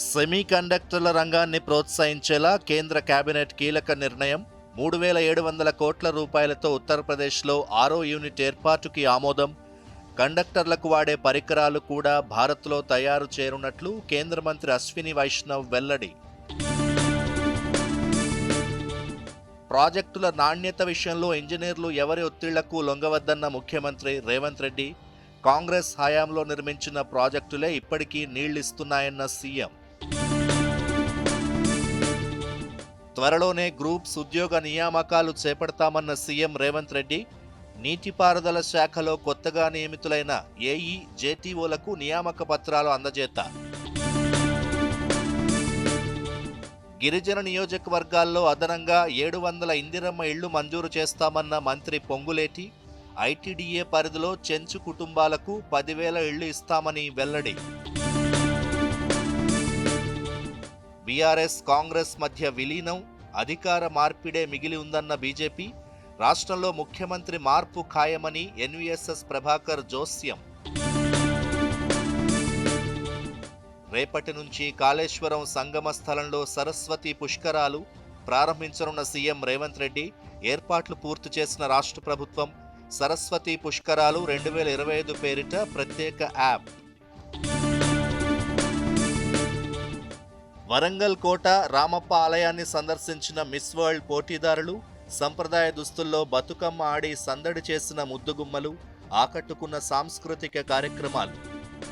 Semi కండక్టర్ల రంగాన్ని ప్రోత్సహించేలా కేంద్ర కేబినెట్ కీలక నిర్ణయం. మూడు వేల ఏడు వందల కోట్ల రూపాయలతో ఉత్తరప్రదేశ్లో ఆరో యూనిట్ ఏర్పాటుకి ఆమోదం. కండక్టర్లకు వాడే పరికరాలు కూడా భారత్లో తయారు చేరున్నట్లు కేంద్ర మంత్రి అశ్విని వైష్ణవ్ వెల్లడి. ప్రాజెక్టుల నాణ్యత విషయంలో ఇంజనీర్లు ఎవరి ఒత్తిళ్ళకు లొంగవద్దన్న ముఖ్యమంత్రి రేవంత్ రెడ్డి. కాంగ్రెస్ హయాంలో నిర్మించిన ప్రాజెక్టులే ఇప్పటికీ నీళ్ళిస్తున్నాయన్న సీఎం. త్వరలోనే గ్రూప్స్ ఉద్యోగ నియామకాలు చేపడతామన్న సీఎం రేవంత్ రెడ్డి నీటిపారుదల శాఖలో కొత్తగా నియమితులైన ఏఈ జేటీఓలకు నియామక పత్రాలు అందజేత. గిరిజన నియోజకవర్గాల్లో అదనంగా ఏడు వందల ఇందిరమ్మ ఇళ్ళు మంజూరు చేస్తామన్న మంత్రి పొంగులేటి ఐటీడీఏ పరిధిలో చెంచు కుటుంబాలకు పదివేల ఇళ్ళు ఇస్తామని వెల్లడి. బీఆర్ఎస్ కాంగ్రెస్ మధ్య విలీనం అధికార మార్పిడే మిగిలి ఉందన్న బీజేపీ రాష్ట్రంలో ముఖ్యమంత్రి మార్పు ఖాయమని ఎన్వీఎస్ఎస్ ప్రభాకర్ జోస్యం. రేపటి నుంచి కాళేశ్వరం సంగమ స్థలంలో సరస్వతి పుష్కరాలు ప్రారంభించనున్న సీఎం రేవంత్ రెడ్డి ఏర్పాట్లు పూర్తి చేసిన రాష్ట్ర ప్రభుత్వం సరస్వతి పుష్కరాలు రెండు వేల ఇరవై ఐదు పేరిట ప్రత్యేక యాప్. వరంగల్ కోట రామప్ప ఆలయాన్ని సందర్శించిన మిస్ వరల్డ్ పోటీదారులు సంప్రదాయ దుస్తుల్లో బతుకమ్మ ఆడి సందడి చేసిన ముద్దుగుమ్మలు ఆకట్టుకున్న సాంస్కృతిక కార్యక్రమాలు.